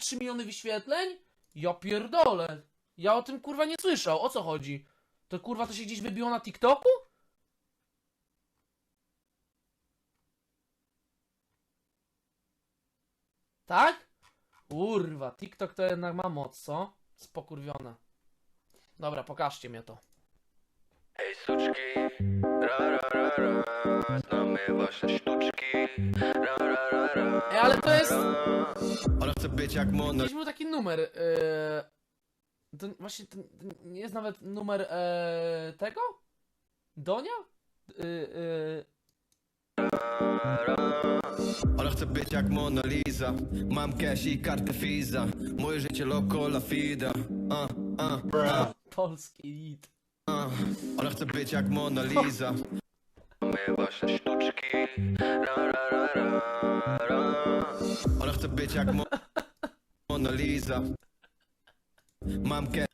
3 miliony wyświetleń? Ja pierdolę. Ja o tym kurwa nie słyszał. O co chodzi? To kurwa to się gdzieś wybiło na TikToku? Tak? Kurwa, TikTok to jednak ma moc, co? Spokurwione. Dobra, pokażcie mnie to. Hej suczki, ra ra ra ra, znamy wasze sztuczki, ra. Ej, ale to jest... Ona chce być jak Mona Gdzieś był taki numer. Yy... To właśnie to nie jest nawet numer yy... tego? Donia? Yy, yy... Ona chce być jak Mona Lisa Mam cash i kartę Visa Moje życie loco la fida uh, uh, uh, Polski hit. uh. Ona chce być jak Mona Lisa Wasze sztuczki. Ra, ra, ra, ra, ra. Ona chce być jak Mo Mona Lisa. Mam cash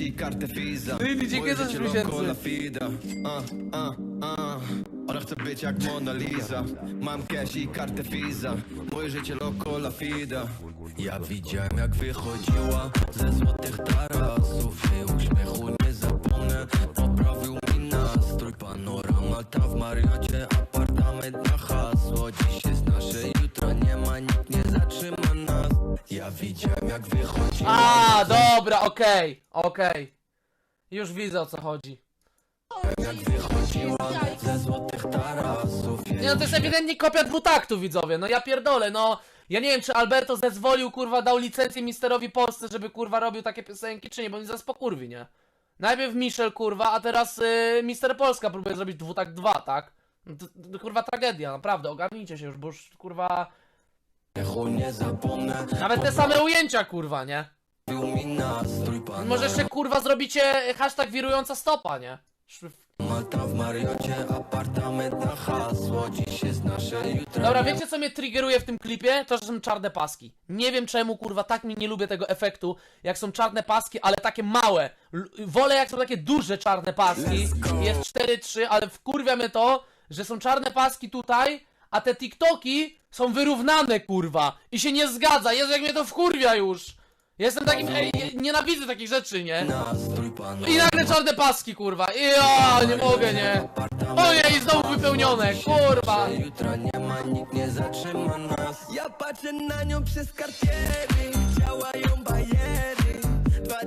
i kartę Visa. Dziękuję Moje za życie miesięcy. la fida uh, uh, uh. Ona chce być jak Mona Lisa. Mam cash i kartę Visa. Moje życie loco la fida Ja widziałem jak wychodziła Ze okej, okej. Już widzę o co chodzi. Jak wychodziła ze złotych tarasów Nie no, to jest ewidentnie kopia dwutaktu, widzowie. No ja pierdolę, no. Ja nie wiem, czy Alberto zezwolił, kurwa, dał licencję Misterowi Polsce, żeby, kurwa, robił takie piosenki, czy nie, bo nie zaraz pokurwi, nie? Najpierw Michel, kurwa, a teraz y, Mister Polska próbuje zrobić dwutakt 2, tak? No to, to, kurwa tragedia, naprawdę, ogarnijcie się już, bo już, kurwa... Nawet te same ujęcia, kurwa, nie? Poprawił mi nastrój Może jeszcze, kurwa, zrobicie hashtag wirująca stopa, nie? Malta w Mariocie, apartament na hasło Dziś jest nasze, jutro Dobra, wiecie co mnie triggeruje w tym klipie? To, że są czarne paski. Nie wiem czemu, kurwa, tak mi nie lubię tego efektu, jak są czarne paski, ale takie małe. L wolę jak są takie duże czarne paski. Jest 4-3, ale wkurwia mnie to, że są czarne paski tutaj, a te TikToki są wyrównane, kurwa. I się nie zgadza. Jezu, jak mnie to wkurwia już. Jestem takim, ej, nienawidzę takich rzeczy, nie? I nagle czarne paski, kurwa. I ja nie mogę, nie? O nie, i znowu wypełnione, kurwa. Jutra nie ma, nikt nie zatrzyma nas Ja patrzę na nią przez kartiery Działają bajery Dwa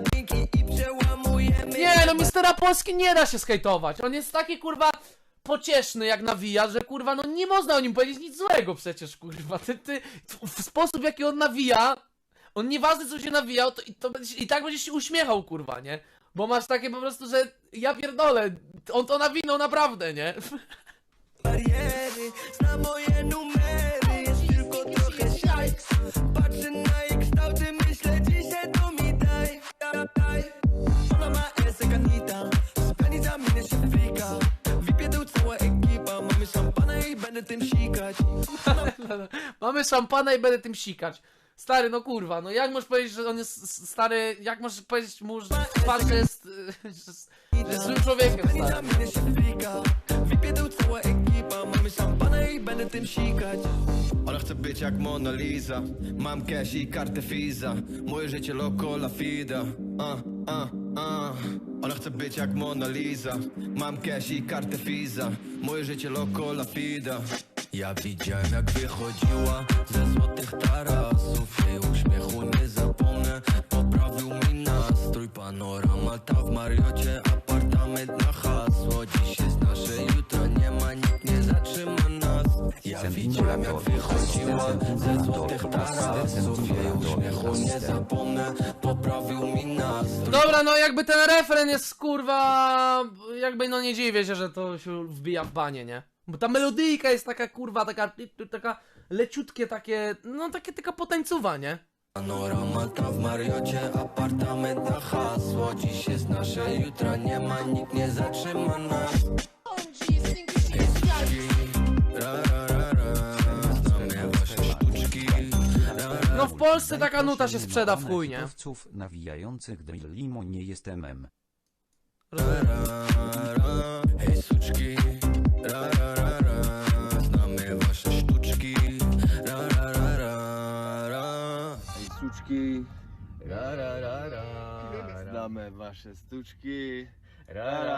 i przełamujemy Nie, no Mistera Polski nie da się skejtować. On jest taki kurwa pocieszny jak nawija, że kurwa, no nie można o nim powiedzieć nic złego przecież, kurwa. Ty, ty, w sposób jaki on nawija, on nieważne co się nawijał, to, i, to i tak będzie się uśmiechał, kurwa, nie? Bo masz takie po prostu, że ja pierdolę, on to nawinął naprawdę, nie? bariery Zna moje numery Jest tylko trochę Patrzę na jej kształty Myślę dzisiaj to mi daj daj. Ona ma esek Anita się frika Wypiedą cała ekipa Mamy szampana i będę tym sikać Mamy szampana i będę tym sikać. Stary, no kurwa, no jak możesz powiedzieć, że on jest stary, jak możesz powiedzieć mu, że pan, że jest, y, że jest, że jest złym człowiekiem, stary. Wypiedą cała ekipa Mamy szampana i będę tym sikać Ona chce być jak Mona Lisa Mam cash i kartę Visa Moje życie loco la fida uh, uh, uh. Ona chce być jak Mona Lisa Mam cash i kartę Visa Moje życie loco la fida Ja widziałem jak wychodziła Ze złotych tarasów. Jej uśmiechu nie zapomnę. Poprawił mi nastrój. Panorama ta w Mariocie Apartament na hasło. Dziś jest nasze, jutro nie ma Nikt nie zatrzyma nas. Ja widziałem jak wychodziła Ze złotych tarasów. Jej uśmiechu nie zapomnę. Poprawił mi nastrój. Dobra, no jakby ten refren jest kurwa. Jakby no nie dziwię się, że to się wbija w banie, nie? Bo ta melodyjka jest taka kurwa, taka, taka leciutkie takie, no takie taka potańcowa, nie? Panorama ta w Mariocie Apartament na hasło Dziś jest nasze, jutro nie ma Nikt nie zatrzyma nas No w Polsce taka nuta się sprzeda w chuj, nie? Nawijających drill limo nie jest MM. ra, ra. Hej suczki Ra, suczki. Ra, ra, ra, ra. Znamy wasze stuczki. Ra, ra.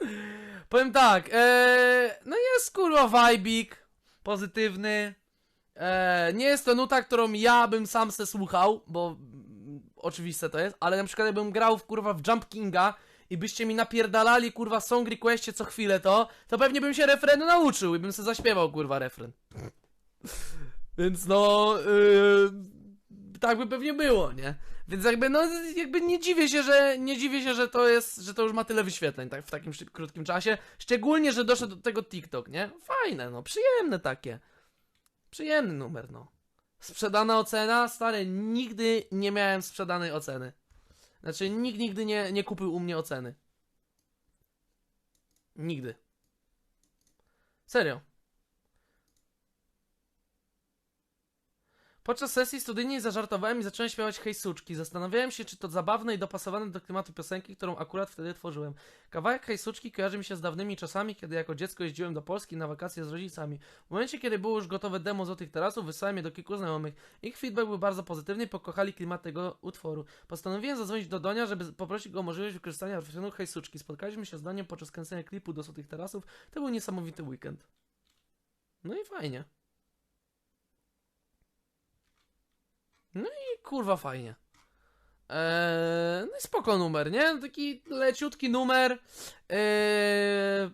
Powiem tak, e, no jest kurwa vibik, pozytywny. E, nie jest to nuta, którą ja bym sam se słuchał, bo mm, oczywiste to jest, ale na przykład jakbym grał w kurwa w Jump Kinga i byście mi napierdalali kurwa song requestie co chwilę to, to pewnie bym się refrenu nauczył i bym se zaśpiewał kurwa refren. Więc no, yy, tak by pewnie było, nie? Więc jakby, no, jakby nie dziwię się, że, nie dziwię się, że to jest, że to już ma tyle wyświetleń, tak, w takim krótkim czasie. Szczególnie, że doszedł do tego TikTok, nie? Fajne, no, przyjemne takie. Przyjemny numer, no. Sprzedana ocena? Stary, nigdy nie miałem sprzedanej oceny. Znaczy, nikt nigdy nie, nie kupił u mnie oceny. Nigdy. Serio. Podczas sesji studyjnej zażartowałem i zacząłem śpiewać hej suczki. Zastanawiałem się, czy to zabawne i dopasowane do klimatu piosenki, którą akurat wtedy tworzyłem. Kawałek hej suczki kojarzy mi się z dawnymi czasami, kiedy jako dziecko jeździłem do Polski na wakacje z rodzicami. W momencie, kiedy było już gotowe demo Złotych Tarasów, wysłałem je do kilku znajomych. Ich feedback był bardzo pozytywny i pokochali klimat tego utworu. Postanowiłem zadzwonić do Donia, żeby poprosić go o możliwość wykorzystania refrenu hej suczki. Spotkaliśmy się z Doniem podczas kręcenia klipu do Złotych Tarasów. To był niesamowity weekend. No i fajnie. No i kurwa fajnie. Eee, no i spoko numer, nie? Taki leciutki numer. Eee...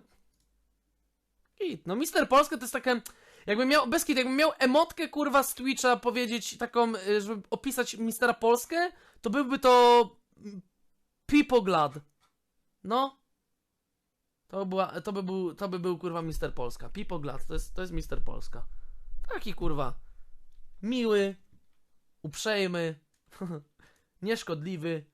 No Mister Polska to jest taka... Jakbym miał, bez kit, jakbym miał emotkę kurwa z Twitcha powiedzieć taką, y, żeby opisać Mistera Polskę, to byłby to mm, People Glad. No. To, była, to, by był, to by był kurwa Mister Polska. People Glad, to jest, to jest Mister Polska. Taki kurwa. Miły, uprzejmy, nieszkodliwy,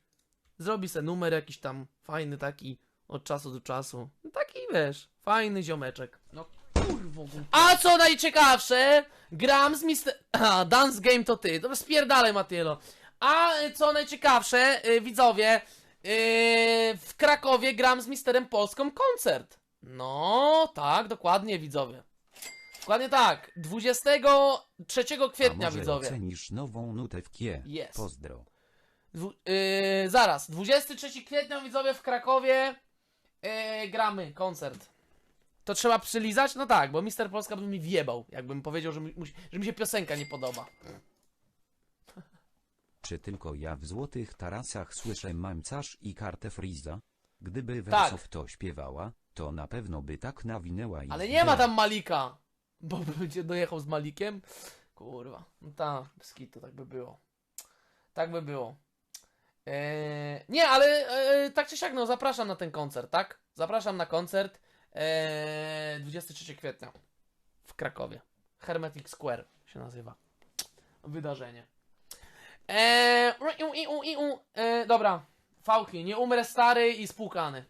zrobi se numer jakiś tam fajny taki od czasu do czasu. Taki wiesz, fajny ziomeczek. No kurwo. A co najciekawsze, gram z Mister... A, Dance Game to ty, to spierdalaj Matielo. A y, co najciekawsze, y, widzowie, y, w Krakowie gram z Misterem Polską koncert. No, tak, dokładnie widzowie. Dokładnie tak, 23 A kwietnia może widzowie. ocenisz nową nutę w kie? Jest. Pozdro. Dwu, yy, zaraz, 23 kwietnia widzowie w Krakowie yy, gramy koncert. To trzeba przylizać? No tak, bo Mister Polska by mi wjebał, jakbym powiedział, że mi, że mi się piosenka nie podoba. Czy tylko ja w Złotych Tarasach słyszę mamcarz i kartę Friza? Gdyby Tak. Wersow to śpiewała, to na pewno by tak nawinęła i Ale nie ma tam Malika, bo będzie dojechał z Malikiem. Kurwa, no tak, bez kitu, tak by było. Tak by było. Eee, nie, ale e, tak czy siak, no zapraszam na ten koncert, tak? Zapraszam na koncert e, 23 kwietnia w Krakowie. Hermetic Square się nazywa. Wydarzenie. Eee, iu, iu, iu, iu. E, dobra, fałki, nie umrę stary i spłukany.